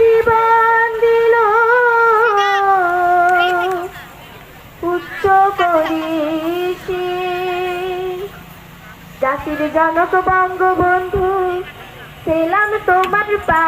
জীবন দিল। উচ্চ করিছি। জাতির জনক বঙ্গবন্ধু ছিলাম তোমার পা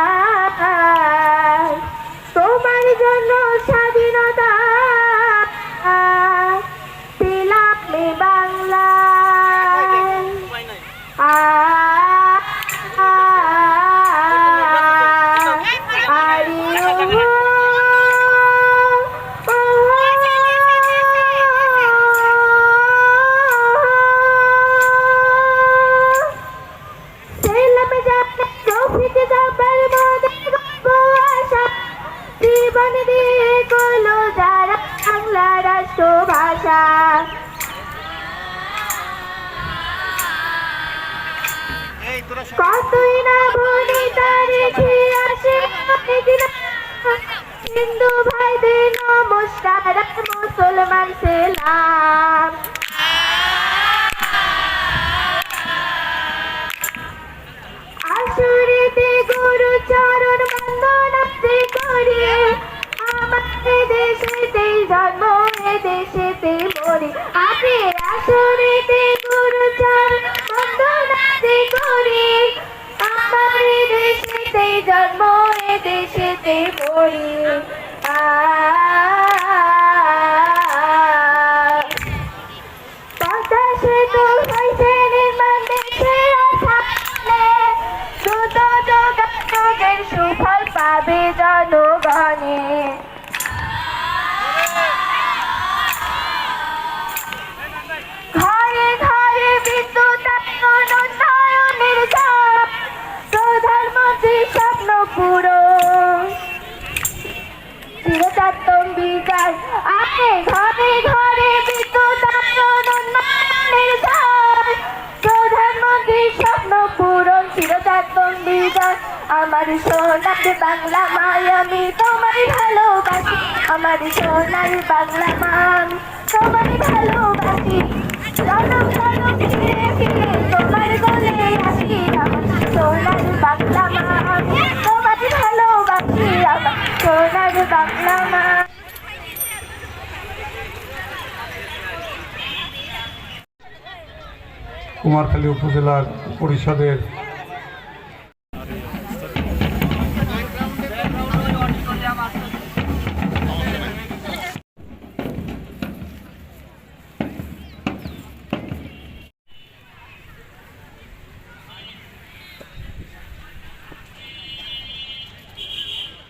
জীবন দিয়ে গলো যারা বাংলা রাষ্ট্রভাষা। কতই না বলি তারিখে ইতিহাসে হিন্দু ভাইদের নমস্কার মুসলমান সেলাম। জন্ম দেশেতে মরি আ চিরচাত্তম বিজয়। আগে ঘরে ঘরে বিদ্যুৎ উন্নয়নের ঝড়। প্রধানমন্ত্রী স্বপ্ন পূরণ আমার সোনার বাংলা মায় আমি তোমার ভালোবাসি। আমার সোনার বাংলা মান তোমার ভালোবাসি। ফিরে ফিরে তোমার গলে আসি আমার সোনার বাংলা মান তোমার ভালোবাসি আমার সোনার বাংলা মান কুমারখালী উপজেলার পরিষদের